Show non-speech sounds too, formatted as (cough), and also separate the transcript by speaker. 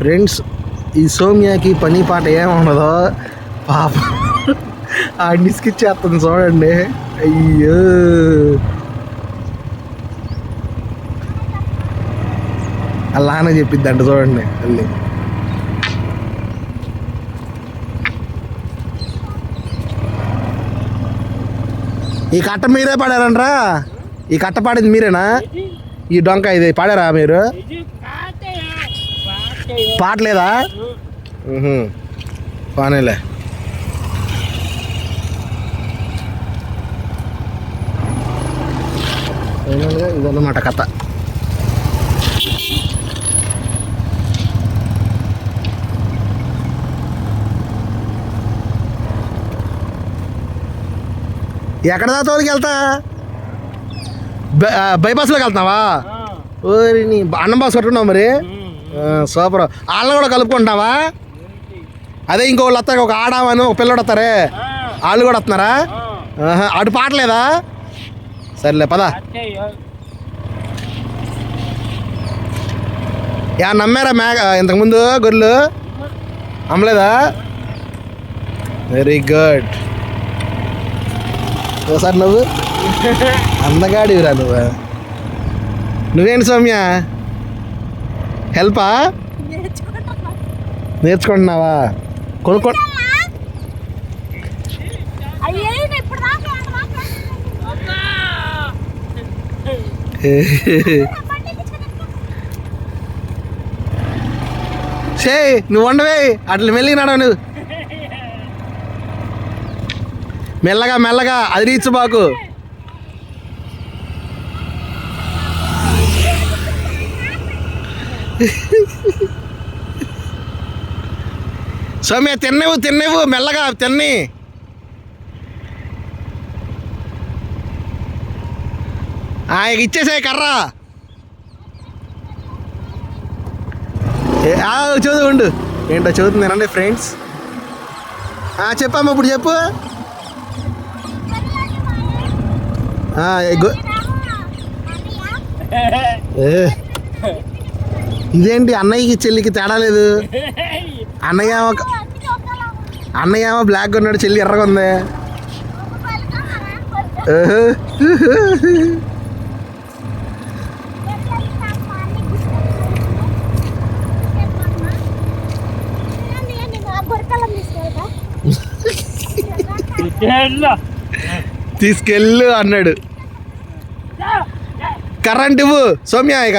Speaker 1: Friends ఈ సౌమ్యకి పని పాట ఏముండదో పాప ఆ ఇసుకిచ్చేస్తుంది చూడండి. అయ్యో. అలానే చెప్పిద్దంట చూడండి మళ్ళీ. ఈ కట్ట మీరే పాడారంట్రా? ఈ కట్ట పాడింది మీరేనా? ఈ డొంక ఇది పాడారా మీరు? పాటలేదా? ఫైనల్గా ఇదన్నమాట కథ. ఎక్కడ దాతోలికి వెళ్తా? బైపాస్లోకి వెళ్తున్నావా? అన్నం బాస్ కట్టుకున్నావు మరి? సూపర్. వాళ్ళని కూడా కలుపుకుంటావా అదే ఇంకోళ్ళు వస్తారు ఒక ఆడామని ఒక పిల్లడు వస్తారే? వాళ్ళు కూడా వస్తున్నారా? అటు పాటలేదా సర్లే పదా. యా నమ్మారా మేఘ ఇంతకుముందు గొర్రెలు? అమ్మలేదా వెరీ గుడ్ ఒకసారి నువ్వు. (laughs) అందగాడివిరా నువ్వు. నువ్వేంటి సౌమ్య? హెల్పా? నేర్చుకుంటున్నావా? కొనుక్కో సే నువ్వు ఉండవే అట్లా మెల్లిగా నడవ నువ్వు. మెల్లగా మెల్లగా అది రీచ్ బాకు. సౌమ్య తిన్నవు తిన్నవు మెల్లగా తిన్ని. ఆయనకి ఇచ్చేసాయి కర్రా. ఏ, ఆ, చదువు ఉండు. ఏంటో చదువుతుంది రండి ఫ్రెండ్స్. చెప్పమ్మా ఇప్పుడు చెప్పు. (laughs) ఇదేంటి అన్నయ్యకి చెల్లికి తేడా లేదు? (laughs) అన్నయ్య అన్నయ్య బ్లాక్ ఉన్నాడు చెల్లి ఎర్రగా ఉంది. తీసుకెళ్ళు. అన్నాడు. కరెంట్ ఇవ్వు సౌమ్య ఇక.